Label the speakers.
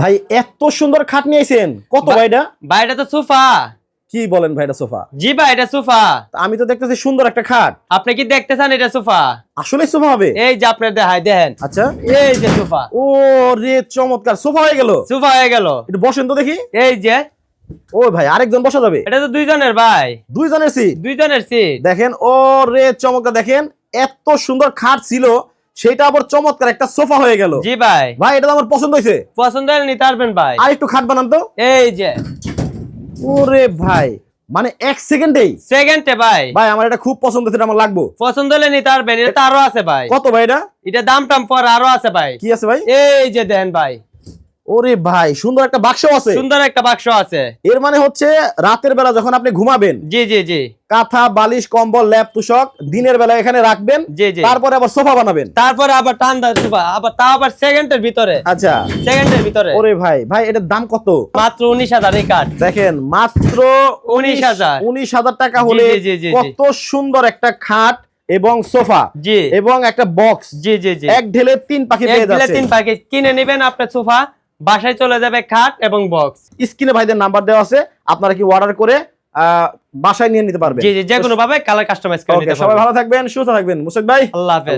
Speaker 1: ভাই এত সুন্দর খাট নিয়েছেন কত
Speaker 2: ভাইটা
Speaker 1: ভাই এটা
Speaker 2: তো সোফা।
Speaker 1: কি বলেন ভাই এটা সোফা?
Speaker 2: জি ভাই এটা সোফা।
Speaker 1: আমি তো দেখতেছি সুন্দর একটা খাট।
Speaker 2: আপনি কি দেখতে চান এটা সোফা?
Speaker 1: আসলে সোফা হবে?
Speaker 2: এই যে আপনার দেখায় দেখেন।
Speaker 1: আচ্ছা।
Speaker 2: এই যে সোফা।
Speaker 1: ও রে চমৎকার। সোফা হয়ে গেল?
Speaker 2: সোফা হয়ে গেল।
Speaker 1: একটু বসেন তো দেখি।
Speaker 2: এই যে।
Speaker 1: ও ভাই আরেকজন বসা যাবে?
Speaker 2: এটা তো দুইজনের ভাই।
Speaker 1: দুইজনের সিট
Speaker 2: দুইজনের সিট
Speaker 1: দেখেন ও রে চমৎকার। দেখেন এত সুন্দর খাট ছিল। সেটা আবার চমৎকার একটা সোফা হয়ে গেল।
Speaker 2: জি ভাই।
Speaker 1: ভাই এটা আমার পছন্দ হয়েছে।
Speaker 2: পছন্দ হলে নিতে পারবেন ভাই।
Speaker 1: আর একটু খাট বানান তো।
Speaker 2: এই যে।
Speaker 1: ওরে ভাই মানে এক সেকেন্ডেই।
Speaker 2: সেকেন্ডে ভাই।
Speaker 1: ভাই আমার এটা খুব পছন্দ হয়েছে এটা আমার লাগবো।
Speaker 2: পছন্দ হলে নিতে পারবেন এটা আরও আছে ভাই।
Speaker 1: কত ভাই এটা?
Speaker 2: এটা দাম টাম পর আরও আছে ভাই।
Speaker 1: কি আছে ভাই?
Speaker 2: এই যে দেন ভাই।
Speaker 1: ওরে ভাই সুন্দর একটা বাক্স আছে।
Speaker 2: সুন্দর একটা বাক্স আছে।
Speaker 1: এর মানে হচ্ছে রাতের বেলা যখন আপনি ঘুমাবেন
Speaker 2: জি জি জি।
Speaker 1: কাঁথা বালিশ কম্বল ল্যাপ তুষক দিনের বেলা এখানে রাখবেন
Speaker 2: জি জি।
Speaker 1: তারপরে আবার সোফা বানাবেন।
Speaker 2: তারপরে আবার ঠান্ডা সোফা আবার তাও আবার সেকেন্ডের ভিতরে।
Speaker 1: আচ্ছা।
Speaker 2: সেকেন্ডের ভিতরে।
Speaker 1: ওরে ভাই ভাই এটার দাম কত?
Speaker 2: মাত্র উনিশ হাজার এই কাঠ।
Speaker 1: দেখেন মাত্র
Speaker 2: উনিশ হাজার।
Speaker 1: উনিশ হাজার টাকা হলে। কত সুন্দর একটা খাট এবং সোফা
Speaker 2: জি।
Speaker 1: এবং একটা বক্স
Speaker 2: জি জি জি।
Speaker 1: এক ঢেলে তিন পাখি
Speaker 2: এক
Speaker 1: পেয়ে যাচ্ছে।
Speaker 2: তিন পাখি কিনে নেবেন আপনার সোফা। বাসায় চলে যাবে খাট এবং বক্স।
Speaker 1: স্ক্রিনে ভাইদের নাম্বার দেওয়া আছে আপনারা কি অর্ডার করে আহ, বাসায় নিয়ে নিতে পারবেন?
Speaker 2: জি জি যে কোনো ভাবে কালার কাস্টমাইজ করে
Speaker 1: সবাই ভালো থাকবেন সুস্থ থাকবেন। মুসাক ভাই।
Speaker 2: আল্লাহ হাফেজ।